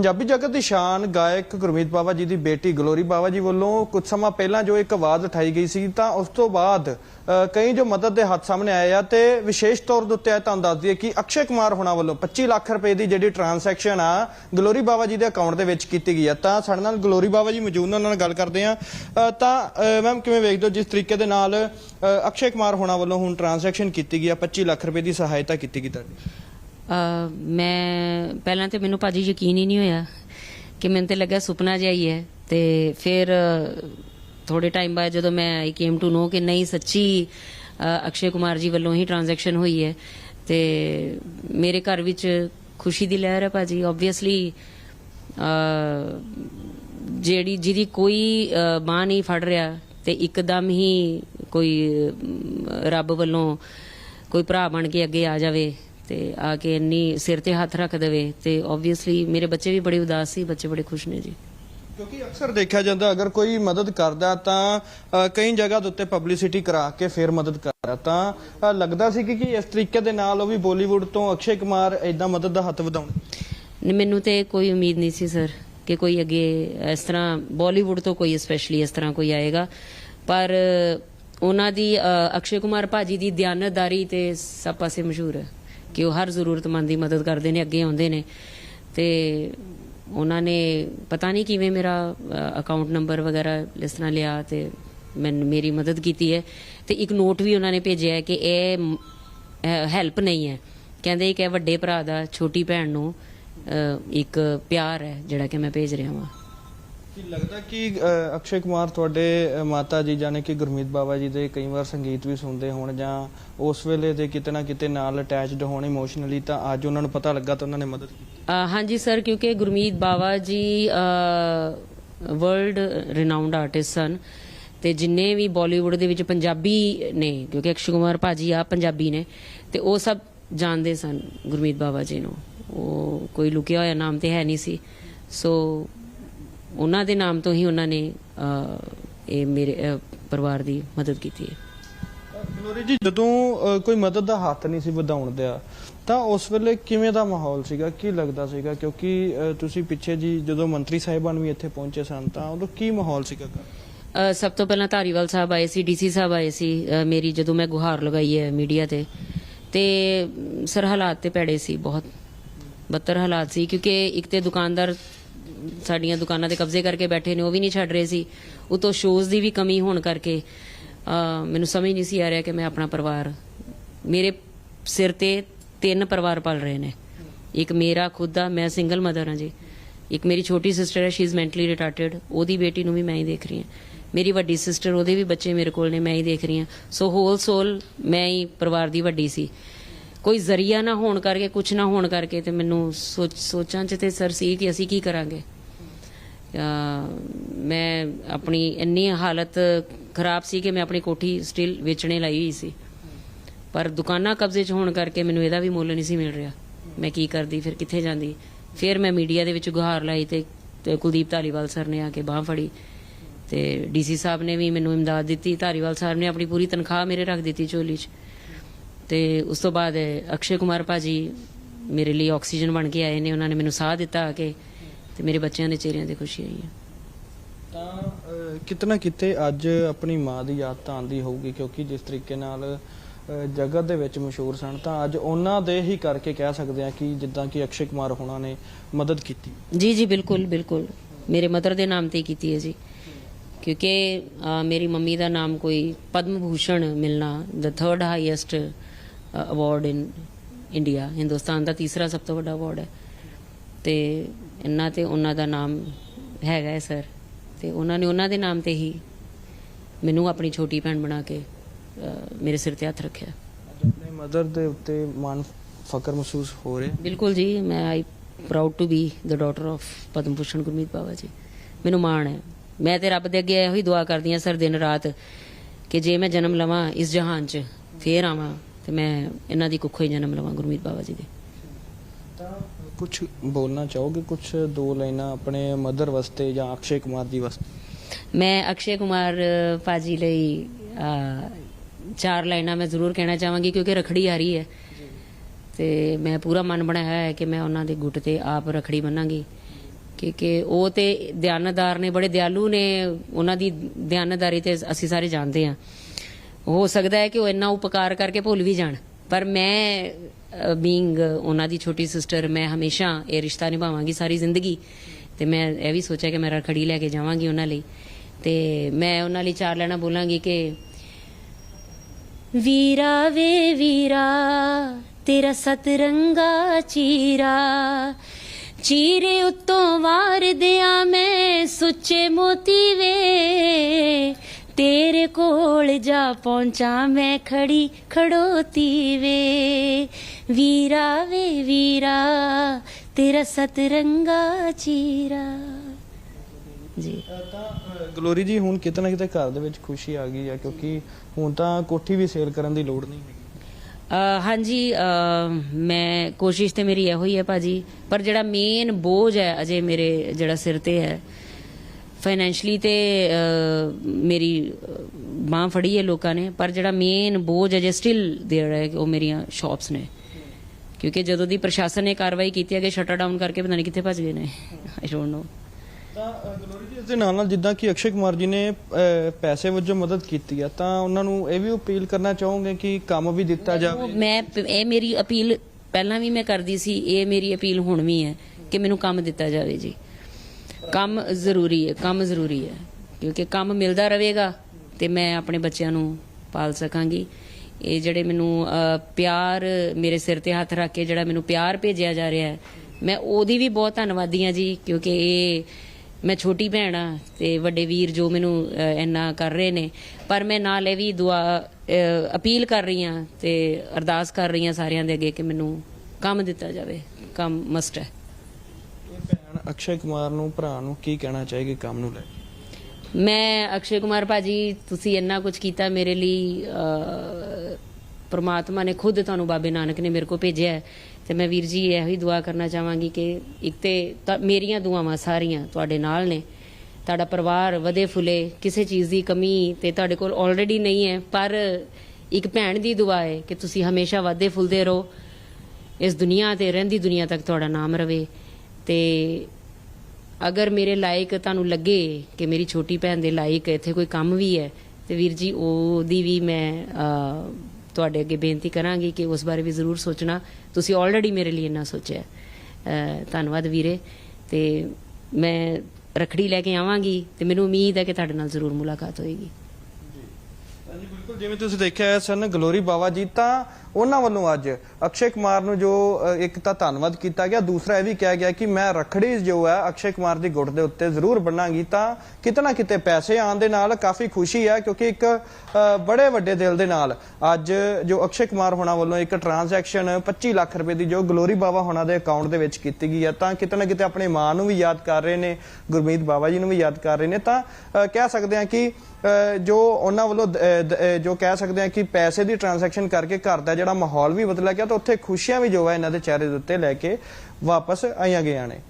ਪੰਜਾਬੀ ਜਗਤ ਦੀ ਸ਼ਾਨ ਗਾਇਕ ਗੁਰਮੀਤ ਬਾਵਾ ਜੀ ਦੀ ਬੇਟੀ ਗਲੋਰੀ ਬਾਵਾ ਜੀ ਵੱਲੋਂ ਕੁਝ ਸਮਾਂ ਪਹਿਲਾਂ ਜੋ ਇੱਕ ਆਵਾਜ਼ ਉਠਾਈ ਗਈ ਸੀ ਤਾਂ ਉਸ ਤੋਂ ਬਾਅਦ ਕਈ ਜੋ ਮਦਦ ਦੇ ਹੱਥ ਸਾਹਮਣੇ ਆਏ ਆ ਤੇ ਵਿਸ਼ੇਸ਼ ਤੌਰ ਦੇ ਉੱਤੇ ਤੁਹਾਨੂੰ ਦੱਸ ਦਈਏ ਕਿ ਅਕਸ਼ੇ ਕੁਮਾਰ ਹੋਣਾ ਵੱਲੋਂ 25 ਲੱਖ ਰੁਪਏ ਦੀ ਜਿਹੜੀ ਟ੍ਰਾਂਜੈਕਸ਼ਨ ਆ, ਗਲੋਰੀ ਬਾਵਾ ਜੀ ਦੇ ਅਕਾਊਂਟ ਦੇ ਵਿੱਚ ਕੀਤੀ ਗਈ ਆ। ਤਾਂ ਸਾਡੇ ਨਾਲ ਗਲੋਰੀ ਬਾਵਾ ਜੀ ਮੌਜੂਦ ਨੇ, ਉਹਨਾਂ ਨਾਲ ਗੱਲ ਕਰਦੇ ਆ। ਤਾਂ ਮੈਮ ਕਿਵੇਂ ਵੇਖਦੇ ਹੋ ਜਿਸ ਤਰੀਕੇ ਦੇ ਨਾਲ ਅਕਸ਼ੇ ਕੁਮਾਰ ਹੋਣਾ ਵੱਲੋਂ ਹੁਣ ਟ੍ਰਾਂਜੈਕਸ਼ਨ ਕੀਤੀ ਗਈ ਆ 25 ਲੱਖ ਰੁਪਏ ਦੀ ਸਹਾਇਤਾ ਕੀਤੀ ਗਈ ਤੁਹਾਡੀ? ਮੈਂ ਪਹਿਲਾਂ ਤੇ ਮੈਨੂੰ ਭਾਜੀ ਯਕੀਨ ਹੀ ਨਹੀਂ ਹੋਇਆ ਕਿ ਮੈਨੂੰ ਤੇ ਲੱਗਾ ਸੁਪਨਾ ਜਿਹਾ ਹੀ ਹੈ ਤੇ ਫਿਰ ਥੋੜੇ ਟਾਈਮ ਬਾਅਦ ਜਦੋਂ ਮੈਂ ਆਈ ਕੇਮ ਟੂ ਨੋ ਕਿ ਨਹੀਂ ਸੱਚੀ ਅਕਸ਼ੇ ਕੁਮਾਰ ਜੀ ਵੱਲੋਂ ਹੀ ਟ੍ਰਾਂਜੈਕਸ਼ਨ ਹੋਈ ਹੈ ਤੇ ਮੇਰੇ ਘਰ ਵਿੱਚ ਖੁਸ਼ੀ ਦੀ ਲਹਿਰ ਹੈ ਭਾਜੀ। ਆਬਵੀਅਸਲੀ ਜਿਹੜੀ ਜਿਹਦੀ ਕੋਈ ਅਹ, ਬਾਂਹ ਨਹੀਂ ਫੜ ਰਿਹਾ ਤੇ ਇੱਕਦਮ ਹੀ ਕੋਈ ਰੱਬ ਵੱਲੋਂ ਕੋਈ ਭਰਾ ਬਣ ਕੇ ਅੱਗੇ ਆ ਜਾਵੇ ਤੇ ਆ ਕੇ ਇੰਨੀ ਸਿਰ ਤੇ ਹੱਥ ਰੱਖ ਦੇਵੇ ਤੇ ਆਬਵੀਅਸਲੀ ਮੇਰੇ ਬੱਚੇ ਵੀ ਬੜੇ ਉਦਾਸ ਸੀ ਬੱਚੇ ਬੜੇ ਖੁਸ਼ ਨੇ ਜੀ। ਕਿਉਂਕਿ ਅਕਸਰ ਦੇਖਿਆ ਜਾਂਦਾ ਅਗਰ ਕੋਈ ਮਦਦ ਕਰਦਾ ਤਾਂ ਕਈ ਜਗ੍ਹਾ ਦੇ ਉੱਤੇ ਪਬਲਿਸਿਟੀ ਕਰਾ ਕੇ ਫਿਰ ਮਦਦ ਕਰਦਾ। ਤਾਂ ਲੱਗਦਾ ਸੀ ਕਿ ਕਿ ਇਸ ਤਰੀਕੇ ਦੇ ਨਾਲ ਉਹ ਵੀ ਬਾਲੀਵੁੱਡ ਤੋਂ ਅਕਸ਼ੇ ਕੁਮਾਰ ਇਦਾਂ ਮਦਦ ਦਾ ਹੱਥ ਵਧਾਉਣ। ਨਹੀਂ, ਮੈਨੂੰ ਤੇ ਕੋਈ ਉਮੀਦ ਨਹੀਂ ਸੀ ਸਰ ਕਿ ਕੋਈ ਅੱਗੇ ਇਸ ਤਰ੍ਹਾਂ ਬਾਲੀਵੁੱਡ ਤੋਂ ਕੋਈ ਸਪੈਸ਼ਲੀ ਇਸ ਤਰ੍ਹਾਂ ਕੋਈ ਆਏਗਾ। ਪਰ ਉਹਨਾਂ ਦੀ ਅਕਸ਼ੇ ਕੁਮਾਰ ਭਾਜੀ ਦੀ ਦਿਆਨਤਦਾਰੀ ਤੇ ਸਭ ਪਾਸੇ ਮਸ਼ਹੂਰ ਹੈ। ਕਿ ਉਹ ਹਰ ਜ਼ਰੂਰਤਮੰਦ ਦੀ ਮਦਦ ਕਰਦੇ ਨੇ, ਅੱਗੇ ਆਉਂਦੇ ਨੇ। ਤੇ ਉਹਨਾਂ ਨੇ ਪਤਾ ਨਹੀਂ ਕਿਵੇਂ ਮੇਰਾ ਅਕਾਊਂਟ ਨੰਬਰ ਵਗੈਰਾ ਇਸ ਤਰ੍ਹਾਂ ਲਿਆ ਤੇ ਮੈਂ ਮੇਰੀ ਮਦਦ ਕੀਤੀ ਹੈ। ਤੇ ਇੱਕ ਨੋਟ ਵੀ ਉਹਨਾਂ ਨੇ ਭੇਜਿਆ ਹੈ ਕਿ ਇਹ ਹੈਲਪ ਨਹੀਂ ਹੈ। ਕਹਿੰਦੇ ਕਿ ਇਹ ਵੱਡੇ ਭਰਾ ਦਾ, ਛੋਟੀ ਭੈਣ ਨੂੰ ਇੱਕ ਪਿਆਰ ਹੈ ਜਿਹੜਾ ਕਿ ਮੈਂ ਭੇਜ ਰਿਹਾ ਹਾਂ ਕੀ ਲੱਗਦਾ ਕਿ ਅਕਸ਼ੇ ਕੁਮਾਰ ਤੁਹਾਡੇ ਮਾਤਾ ਜੀ ਜਾਨੇ ਕਿ ਗੁਰਮੀਤ ਬਾਬਾ ਜੀ ਦੇ ਕਈ ਵਾਰ ਸੰਗੀਤ ਵੀ ਸੁਣਦੇ ਹੋਣ ਜਾਂ ਉਸ ਵੇਲੇ ਦੇ ਕਿਤੇ ਨਾ ਕਿਤੇ ਨਾਲ ਅਟੈਚਡ ਹੋਣ ਇਮੋਸ਼ਨਲੀ ਤਾਂ ਅੱਜ ਉਹਨਾਂ ਨੂੰ ਪਤਾ ਲੱਗਾ ਤਾਂ ਉਹਨਾਂ ਨੇ ਮਦਦ ਕੀਤੀ। ਹਾਂਜੀ ਸਰ, ਕਿਉਂਕਿ Gurmeet Bawa ji world renowned artist ਸਨ ਤੇ ਜਿੰਨੇ ਵੀ ਬਾਲੀਵੁੱਡ ਦੇ ਵਿੱਚ ਪੰਜਾਬੀ ਨੇ, ਕਿਉਂਕਿ ਅਕਸ਼ੇ ਕੁਮਾਰ ਭਾਜੀ ਆ ਪੰਜਾਬੀ ਨੇ, ਤੇ ਉਹ ਸਭ ਜਾਣਦੇ ਸਨ ਗੁਰਮੀਤ ਬਾਵਾ ਜੀ ਨੂੰ। ਉਹ ਕੋਈ ਲੁਕਿਆ ਹੋਇਆ ਨਾਮ ਤੇ ਹੈ ਨਹੀਂ ਸੀ। ਸੋ ਉਹਨਾਂ ਦੇ ਨਾਮ ਤੋਂ ਹੀ ਉਹਨਾਂ ਨੇ ਇਹ ਮੇਰੇ ਪਰਿਵਾਰ ਦੀ ਮਦਦ ਕੀਤੀ ਹੈ। ਗਲੋਰੀ ਜੀ ਜਦੋਂ ਕੋਈ ਮਦਦ ਦਾ ਹੱਥ ਨਹੀਂ ਸੀ ਵਧਾਉਣ ਦਿਆ ਤਾਂ ਉਸ ਵੇਲੇ ਕਿਵੇਂ ਦਾ ਮਾਹੌਲ ਸੀਗਾ? ਕੀ ਲੱਗਦਾ ਸੀਗਾ? ਕਿਉਂਕਿ ਤੁਸੀਂ ਪਿੱਛੇ ਜੀ ਜਦੋਂ ਮੰਤਰੀ ਸਾਹਿਬਾਨ ਵੀ ਇੱਥੇ ਪਹੁੰਚੇ ਸਨ ਤਾਂ ਉਦੋਂ ਕੀ ਮਾਹੌਲ ਸੀਗਾ? ਸਭ ਤੋਂ ਪਹਿਲਾਂ ਧਾਰੀਵਾਲ ਸਾਹਿਬ ਆਏ ਸੀ ਡੀਸੀ ਸਾਹਿਬ ਆਏ ਸੀ ਮੇਰੀ ਜਦੋਂ ਮੈਂ ਗੁਹਾਰ ਲਗਾਈ ਹੈ ਮੀਡੀਆ ਤੇ ਤੇ ਸਰ ਹਾਲਾਤ ਤੇ ਭੈੜੇ ਸੀ ਬਹੁਤ। ਬੱਤਰ ਹਾਲਾਤ ਸੀ ਕਿਉਂਕਿ ਇੱਕ ਤੇ ਦੁਕਾਨਦਾਰ ਸਾਡੀਆਂ ਦੁਕਾਨਾਂ ਤੇ ਕਬਜ਼ੇ ਕਰਕੇ ਬੈਠੇ ਨੇ, ਉਹ ਵੀ ਨਹੀਂ ਛੱਡ ਰਹੇ ਸੀ। ਉਤੋਂ ਸ਼ੋਜ਼ ਦੀ ਵੀ ਕਮੀ ਹੋਣ ਕਰਕੇ ਮੈਨੂੰ ਸਮਝ ਨਹੀਂ ਸੀ ਆ ਰਿਹਾ ਕਿ ਮੈਂ ਆਪਣਾ ਪਰਿਵਾਰ, ਮੇਰੇ ਸਿਰ ਤੇ ਤਿੰਨ ਪਰਿਵਾਰ ਪਲ ਰਹੇ ਨੇ। ਇੱਕ ਮੇਰਾ, ਖੁਦ ਦਾ, ਮੈਂ ਸਿੰਗਲ ਮਦਰ ਹਾਂ ਜੀ। ਇੱਕ ਮੇਰੀ ਛੋਟੀ ਸਿਸਟਰ ਹੈ ਸ਼ੀ ਇਜ਼ ਮੈਂਟਲੀ ਰਿਟਾਰਟਡ ਉਹਦੀ ਬੇਟੀ ਨੂੰ ਵੀ ਮੈਂ ਹੀ ਦੇਖ ਰਹੀ ਹਾਂ। ਮੇਰੀ ਵੱਡੀ ਸਿਸਟਰ ਉਹਦੇ ਵੀ ਬੱਚੇ ਮੇਰੇ ਕੋਲ ਨੇ, ਮੈਂ ਹੀ ਦੇਖ ਰਹੀ ਹਾਂ। ਸੋ ਹੋਲ ਸੋਲ ਮੈਂ ਹੀ ਪਰਿਵਾਰ ਦੀ ਵੱਡੀ ਸੀ। ਕੋਈ ਜ਼ਰੀਆ ਨਾ ਹੋਣ ਕਰਕੇ ਕੁਝ ਨਾ ਹੋਣ ਕਰਕੇ ਤੇ ਮੈਨੂੰ ਸੋਚ, ਸੋਚਾਂ ਚ ਤੇ ਸਰ ਸੀ ਕਿ ਅਸੀਂ ਕੀ ਕਰਾਂਗੇ। ਮੈਂ ਆਪਣੀ ਇੰਨੀ ਹਾਲਤ ਖਰਾਬ ਸੀ ਕਿ ਮੈਂ ਆਪਣੀ ਕੋਠੀ ਸਟਿਲ ਵੇਚਣੇ ਲਾਈ ਹੋਈ ਸੀ। ਪਰ ਦੁਕਾਨਾਂ ਕਬਜ਼ੇ 'ਚ ਹੋਣ ਕਰਕੇ ਮੈਨੂੰ ਇਹਦਾ ਵੀ ਮੁੱਲ ਨਹੀਂ ਸੀ ਮਿਲ ਰਿਹਾ। ਮੈਂ ਕੀ ਕਰਦੀ, ਫਿਰ ਕਿੱਥੇ ਜਾਂਦੀ? ਫਿਰ ਮੈਂ ਮੀਡੀਆ ਦੇ ਵਿੱਚ ਗੁਹਾਰ ਲਾਈ ਤੇ ਕੁਲਦੀਪ ਧਾਲੀਵਾਲ ਸਰ ਨੇ ਆ ਕੇ ਬਾਹ ਫੜੀ। ਤੇ ਡੀਸੀ ਸਾਹਿਬ ਨੇ ਵੀ ਮੈਨੂੰ ਇਮਦਾਦ ਦਿੱਤੀ। ਧਾਰੀਵਾਲ ਸਾਹਿਬ ਨੇ ਆਪਣੀ ਪੂਰੀ ਤਨਖਾਹ ਮੇਰੇ ਰੱਖ ਦਿੱਤੀ ਝੋਲੀ 'ਚ। ਤੇ ਉਸ ਤੋਂ ਬਾਅਦ ਅਕਸ਼ੇ ਕੁਮਾਰ ਭਾਜੀ ਮੇਰੇ ਲਈ ਆਕਸੀਜਨ ਬਣ ਕੇ ਆਏ ਨੇ ਉਹਨਾਂ ਨੇ ਮੈਨੂੰ ਸਾਹ ਦਿੱਤਾ ਆ ਕੇ ਤੇ ਮੇਰੇ ਬੱਚਿਆਂ ਦੇ ਚਿਹਰਿਆਂ ਤੇ ਖੁਸ਼ੀ ਆਈ ਹੈ ਤਾਂ ਅ, ਕਿਤੇ ਅੱਜ ਆਪਣੀ ਮਾਂ ਦੀ ਯਾਦ ਤਾਂ ਆਉਂਦੀ ਹੋਊਗੀ ਕਿਉਂਕਿ ਜਿਸ ਤਰੀਕੇ ਨਾਲ ਜਗਤ ਦੇ ਵਿੱਚ ਮਸ਼ਹੂਰ ਸਨ ਤਾਂ ਅੱਜ ਉਹਨਾਂ ਦੇ ਹੀ ਕਰਕੇ ਕਹਿ ਸਕਦੇ ਆ ਕਿ ਜਿੱਦਾਂ ਕਿ ਅਕਸ਼ੇ ਕੁਮਾਰ ਹੋਣਾ ਨੇ ਮਦਦ ਕੀਤੀ। ਜੀ ਜੀ ਬਿਲਕੁਲ ਬਿਲਕੁਲ। ਮੇਰੇ ਮਦਰ ਦੇ ਨਾਮ ਤੇ ਕੀਤੀ ਹੈ ਜੀ। ਕਿਉਂਕਿ ਮੇਰੀ ਮੰਮੀ ਦਾ ਨਾਮ ਕੋਈ ਪਦਮ ਭੂਸ਼ਣ ਮਿਲਣਾ the third highest award in India Hindustan ਦਾ ਤੀਸਰਾ ਸਭ ਤੋਂ ਵੱਡਾ ਅਵਾਰਡ ਹੈ। ਤੇ ਇਹਨਾਂ ਤੇ ਉਹਨਾਂ ਦਾ ਨਾਮ ਹੈਗਾ ਹੈ ਸਰ ਤੇ ਉਹਨਾਂ ਨੇ ਉਹਨਾਂ ਦੇ ਨਾਮ ਤੇ ਹੀ ਮੈਨੂੰ ਆਪਣੀ ਛੋਟੀ ਭੈਣ ਬਣਾ ਕੇ ਮੇਰੇ ਸਿਰ ਤੇ ਹੱਥ ਰੱਖਿਆ। ਆਪਣੇ ਮਦਰ ਦੇ ਉੱਤੇ ਮਾਣ ਫਕਰ ਮਹਿਸੂਸ ਹੋ ਰਿਹਾ ਬਿਲਕੁਲ ਜੀ ਮੈਂ I proud to be the daughter of Padma Bhushan Gurmeet Baba ji. ਮੈਨੂੰ ਮਾਣ ਹੈ। ਮੈਂ ਤੇ ਰੱਬ ਦੇ ਅੱਗੇ ਇਹੋ ਹੀ ਦੁਆ ਕਰਦੀ ਹਾਂ ਸਰ ਦਿਨ ਰਾਤ ਕਿ ਜੇ ਮੈਂ ਜਨਮ ਲਵਾਂ ਇਸ ਜਹਾਨ 'ਚ ਫੇਰ ਆਵਾਂ। ਤੇ ਮੈਂ ਇਹਨਾਂ ਦੀ ਕੁੱਖੋਂ ਹੀ ਜਨਮ ਲਵਾਂ ਗੁਰਮੀਤ ਬਾਬਾ ਜੀ ਦੇ। ਤਾਂ ਕੁਝ ਬੋਲਣਾ ਚਾਹੋਗੇ? ਕੁਝ ਦੋ ਲਾਈਨਾਂ ਆਪਣੇ ਮਦਰ ਵਾਸਤੇ ਜਾਂ ਅਕਸ਼ੇ ਕੁਮਾਰ ਜੀ ਵਾਸਤੇ? ਮੈਂ ਅਕਸ਼ੇ ਕੁਮਾਰ ਪਾਜੀ ਲਈ ਚਾਰ ਲਾਈਨਾਂ ਮੈਂ ਜ਼ਰੂਰ ਕਹਿਣਾ ਚਾਹਾਂਗੀ ਕਿਉਂਕਿ ਰਖੜੀ ਆ ਰਹੀ ਹੈ। ਤੇ ਮੈਂ ਪੂਰਾ ਮਨ ਬਣਾਇਆ ਹੈ ਕਿ ਮੈਂ ਉਹਨਾਂ ਦੇ ਗੁੱਟ ਤੇ ਆਪ ਰਖੜੀ ਬੰਨਾਂਗੀ। ਕਿ ਉਹ ਤੇ ਦਿਆਨਤਦਾਰ ਨੇ ਬੜੇ ਦਿਆਲੂ ਨੇ ਉਹਨਾਂ ਦੀ ਦਿਆਨਤਦਾਰੀ ਤੇ ਅਸੀਂ ਸਾਰੇ ਜਾਣਦੇ ਹਾਂ। ਹੋ ਸਕਦਾ ਹੈ ਕਿ ਉਹ ਇੰਨਾ ਉਪਕਾਰ ਕਰਕੇ ਭੁੱਲ ਵੀ ਜਾਣ। ਪਰ ਮੈਂ ਬੀਇੰਗ ਉਹਨਾਂ ਦੀ ਛੋਟੀ ਸਿਸਟਰ ਮੈਂ ਹਮੇਸ਼ਾ ਇਹ ਰਿਸ਼ਤਾ ਨਿਭਾਵਾਂਗੀ ਸਾਰੀ ਜ਼ਿੰਦਗੀ। ਤੇ ਮੈਂ ਇਹ ਵੀ ਸੋਚਿਆ ਕਿ ਮੈਂ ਰਖੜੀ ਲੈ ਕੇ ਜਾਵਾਂਗੀ ਉਹਨਾਂ ਲਈ। ਤੇ ਮੈਂ ਉਹਨਾਂ ਲਈ ਚਾਰ ਲੈਣਾ ਬੋਲਾਂਗੀ ਕਿ, ਵੀਰਾ ਵੇ ਵੀਰਾ, ਤੇਰਾ ਸਤਰੰਗਾ ਚੀਰਾ। ਚੀਰੇ ਉਤੋਂ ਵਾਰ ਦਿਆਂ ਮੈਂ ਸੁੱਚੇ ਮੋਤੀ ਵੇ। ਤੇਰੇ ਕੋਲ ਜਾ ਪਹੁੰਚਾ ਮੈਂ ਖੜੀ ਖੜੋਤੀ ਵੇ। ਵੀਰਾ ਵੇ ਵੀਰਾ ਤੇਰਾ ਸਤਰੰਗਾ ਚੀਰਾ। ਜੀ। ਤਾਂ ਗਲੋਰੀ ਜੀ ਹੁਣ ਕਿਤੇ ਨਾ ਕਿਤੇ ਘਰ ਦੇ ਵਿੱਚ ਖੁਸ਼ੀ ਆ ਗਈ ਆ ਕਿਉਂਕਿ ਹੁਣ ਤਾਂ ਕੋਠੀ ਵੀ ਸੇਲ ਕਰਨ ਦੀ ਲੋੜ ਨਹੀਂ ਹਾਂਜੀ ਮੈਂ ਕੋਸ਼ਿਸ਼ ਤੇ ਮੇਰੀ ਇਹੋ ਹੀ ਹੈ ਭਾਜੀ ਪਰ ਜਿਹੜਾ ਮੇਨ ਬੋਝ ਹੈ ਅਜੇ ਮੇਰੇ ਜਿਹੜਾ ਸਿਰ ਤੇ ਹੈ ਫਾਈਨੈਂਸ਼ਲੀ ਤੇ ਮੇਰੀ ਬਾਹ ਫੜੀ ਹੈ ਲੋਕਾਂ ਨੇ ਪਰ ਜਿਹੜਾ ਮੇਨ ਬੋਝ ਅਜੇ ਸਟਿਲ ਦੇਰ ਹੈ ਉਹ ਮੇਰੀਆਂ ਸ਼ਾਪਸ ਨੇ। ਕਿਉਂਕਿ ਜਦੋਂ ਦੀ ਪ੍ਰਸ਼ਾਸਨ ਨੇ ਕਾਰਵਾਈ ਕੀਤੀ ਹੈ ਕਿ ਸ਼ਟਰ ਡਾਊਨ ਕਰਕੇ ਪਤਾ ਨਹੀਂ ਕਿੱਥੇ ਭੱਜ ਗਏ ਨੇ। ਆਈ ਡੋਨਟ ਨੋ ਤਾਂ ਗਲੋਰੀ ਜੀ ਇਸ ਦੇ ਨਾਲ ਨਾਲ ਜਿੱਦਾਂ ਕਿ ਅਕਸ਼ੇ ਕੁਮਾਰ ਜੀ ਨੇ ਪੈਸੇ ਵਜੋਂ ਮਦਦ ਕੀਤੀ ਆ ਤਾਂ ਉਹਨਾਂ ਨੂੰ ਇਹ ਵੀ ਅਪੀਲ ਕਰਨਾ ਚਾਹੋਗੇ ਕਿ ਕੰਮ ਵੀ ਦਿੱਤਾ ਜਾਵੇ? ਮੈਂ ਇਹ ਮੇਰੀ ਅਪੀਲ ਪਹਿਲਾਂ ਵੀ ਮੈਂ ਕਰਦੀ ਸੀ ਇਹ ਮੇਰੀ ਅਪੀਲ ਹੁਣ ਵੀ ਹੈ ਕਿ ਮੈਨੂੰ ਕੰਮ ਦਿੱਤਾ ਜਾਵੇ ਜੀ। ਕੰਮ ਜ਼ਰੂਰੀ ਹੈ, ਕੰਮ ਜ਼ਰੂਰੀ ਹੈ। ਕਿਉਂਕਿ ਕੰਮ ਮਿਲਦਾ ਰਹੇਗਾ ਤੇ ਮੈਂ ਆਪਣੇ ਬੱਚਿਆਂ ਨੂੰ ਪਾਲ ਸਕਾਂਗੀ। ਇਹ ਜਿਹੜੇ ਮੈਨੂੰ ਪਿਆਰ ਮੇਰੇ ਸਿਰ ਤੇ ਹੱਥ ਰੱਖ ਕੇ ਜਿਹੜਾ ਮੈਨੂੰ ਪਿਆਰ ਭੇਜਿਆ ਜਾ ਰਿਹਾ ਹੈ, ਮੈਂ ਉਹਦੀ ਵੀ ਬਹੁਤ ਧੰਨਵਾਦੀ ਹਾਂ ਜੀ, ਕਿਉਂਕਿ ਇਹ ਮੈਂ ਛੋਟੀ ਭੈਣ ਆ ਤੇ ਵੱਡੇ ਵੀਰ ਜੋ ਮੈਨੂੰ ਇੰਨਾ ਕਰ ਰਹੇ ਨੇ। ਪਰ ਮੈਂ ਨਾਲ ਇਹ ਵੀ ਦੁਆ ਅਪੀਲ ਕਰ ਰਹੀ ਹਾਂ ਤੇ ਅਰਦਾਸ ਕਰ ਰਹੀ ਹਾਂ ਸਾਰਿਆਂ ਦੇ ਅੱਗੇ ਕਿ ਮੈਨੂੰ ਕੰਮ ਦਿੱਤਾ ਜਾਵੇ, ਕੰਮ ਮਸਟ ਹੈ। ਅਕਸ਼ੇ ਕੁਮਾਰ ਨੂੰ ਭਰਾ ਨੂੰ ਕੀ ਕਹਿਣਾ ਚਾਹੇਗੀ ਕੰਮ ਨੂੰ ਲੈ ਕੇ? ਮੈਂ ਅਕਸ਼ੇ ਕੁਮਾਰ ਭਾਜੀ ਤੁਸੀਂ ਇੰਨਾ ਕੁਝ ਕੀਤਾ ਮੇਰੇ ਲਈ ਅਹ, ਪ੍ਰਮਾਤਮਾ ਨੇ ਖੁਦ ਤੁਹਾਨੂੰ ਬਾਬੇ ਨਾਨਕ ਨੇ ਮੇਰੇ ਕੋ ਭੇਜਿਆ ਹੈ। ਤੇ ਮੈਂ ਵੀਰ ਜੀ ਇਹੋ ਹੀ ਦੁਆ ਕਰਨਾ ਚਾਹਾਂਗੀ ਕਿ ਇੱਕ ਤੇ ਤਾਂ ਮੇਰੀਆਂ ਦੁਆਵਾਂ ਸਾਰੀਆਂ ਤੁਹਾਡੇ ਨਾਲ ਨੇ। ਤੁਹਾਡਾ ਪਰਿਵਾਰ ਵਧੇ ਫੁੱਲੇ ਕਿਸੇ ਚੀਜ਼ ਦੀ ਕਮੀ ਤੇ ਤੁਹਾਡੇ ਕੋਲ ਆਲਰੇਡੀ ਨਹੀਂ ਹੈ ਪਰ ਇੱਕ ਭੈਣ ਦੀ ਦੁਆ ਹੈ ਕਿ ਤੁਸੀਂ ਹਮੇਸ਼ਾ ਵਧੇ ਫੁੱਲਦੇ ਰਹੋ। ਇਸ ਦੁਨੀਆ ਤੇ ਰਹਿੰਦੀ ਦੁਨੀਆ ਤੱਕ ਤੁਹਾਡਾ ਨਾਮ ਰਵੇ। ਤੇ ਅਗਰ ਮੇਰੇ ਲਾਇਕ ਤੁਹਾਨੂੰ ਲੱਗੇ ਕਿ ਮੇਰੀ ਛੋਟੀ ਭੈਣ ਦੇ ਲਾਇਕ ਇੱਥੇ ਕੋਈ ਕੰਮ ਵੀ ਹੈ, ਤੇ ਵੀਰ ਜੀ, ਉਹਦੀ ਵੀ ਮੈਂ ਤੁਹਾਡੇ ਅੱਗੇ ਬੇਨਤੀ ਕਰਾਂਗੀ ਕਿ ਉਸ ਬਾਰੇ ਵੀ ਜ਼ਰੂਰ ਸੋਚਣਾ। ਤੁਸੀਂ ਆਲਰੇਡੀ ਮੇਰੇ ਲਈ ਇੰਨਾ ਸੋਚਿਆ ਧੰਨਵਾਦ ਵੀਰੇ। ਤੇ ਮੈਂ ਰਖੜੀ ਲੈ ਕੇ ਆਵਾਂਗੀ ਤੇ ਮੈਨੂੰ ਉਮੀਦ ਹੈ ਕਿ ਤੁਹਾਡੇ ਨਾਲ ਜ਼ਰੂਰ ਮੁਲਾਕਾਤ ਹੋਏਗੀ। ਜਿਵੇਂ ਤੁਸੀਂ ਦੇਖਿਆ ਸਨ ਗਲੋਰੀ ਬਾਵਾ ਜੀ ਤਾਂ ਉਹਨਾਂ ਵੱਲੋਂ ਅੱਜ ਅਕਸ਼ੇ ਕੁਮਾਰ ਨੂੰ ਜੋ ਇੱਕ ਤਾਂ ਧੰਨਵਾਦ ਕੀਤਾ ਗਿਆ। ਦੂਸਰਾ ਇਹ ਵੀ ਕਿਹਾ ਗਿਆ ਕਿ ਮੈਂ ਰਖੜੀ ਜੋ ਹੈ ਅਕਸ਼ੇ ਕੁਮਾਰ ਦੀ ਗੁੱਟ ਦੇ ਉੱਤੇ ਜ਼ਰੂਰ ਬੰਨਾਂਗੀ ਤਾਂ ਕਿਤੇ ਨਾ ਕਿਤੇ ਪੈਸੇ ਆਉਣ ਦੇ ਨਾਲ ਕਾਫੀ ਖੁਸ਼ੀ ਹੈ ਕਿਉਂਕਿ ਇੱਕ ਬੜੇ ਵੱਡੇ ਦਿਲ ਦੇ ਨਾਲ ਅੱਜ ਜੋ ਅਕਸ਼ੇ ਕੁਮਾਰ ਹੋਣਾ ਵੱਲੋਂ ਇੱਕ ਟ੍ਰਾਂਜੈਕਸ਼ਨ 25 ਲੱਖ ਰੁਪਏ ਦੀ ਜੋ ਗਲੋਰੀ ਬਾਵਾ ਹੋਣਾ ਦੇ ਅਕਾਊਂਟ ਦੇ ਵਿੱਚ ਕੀਤੀ ਗਈ ਹੈ ਤਾਂ ਕਿਤੇ ਨਾ ਕਿਤੇ ਆਪਣੇ ਮਾਂ ਨੂੰ ਵੀ ਯਾਦ ਕਰ ਰਹੇ ਨੇ ਗੁਰਮੀਤ ਬਾਵਾ ਜੀ ਨੂੰ ਵੀ ਯਾਦ ਕਰ ਰਹੇ ਨੇ ਤਾਂ ਅ, ਕਹਿ ਸਕਦੇ ਹਾਂ ਕਿ ਅ, ਜੋ ਉਹਨਾਂ ਵੱਲੋਂ ਦ- ਜੋ ਕਹਿ ਸਕਦੇ ਹਾਂ ਕਿ ਪੈਸੇ ਦੀ ਟ੍ਰਾਂਜੈਕਸ਼ਨ ਕਰਕੇ ਘਰ ਦਾ ਜਿਹੜਾ ਮਾਹੌਲ ਵੀ ਬਦਲਿਆ ਗਿਆ, ਤਾਂ ਉੱਥੇ ਖੁਸ਼ੀਆਂ ਵੀ ਜੋ ਹੈ ਇਹਨਾਂ ਦੇ ਚਿਹਰੇ ਦੇ ਉੱਤੇ ਲੈ ਕੇ ਵਾਪਸ ਆਈਆਂ ਗਈਆਂ ਨੇ।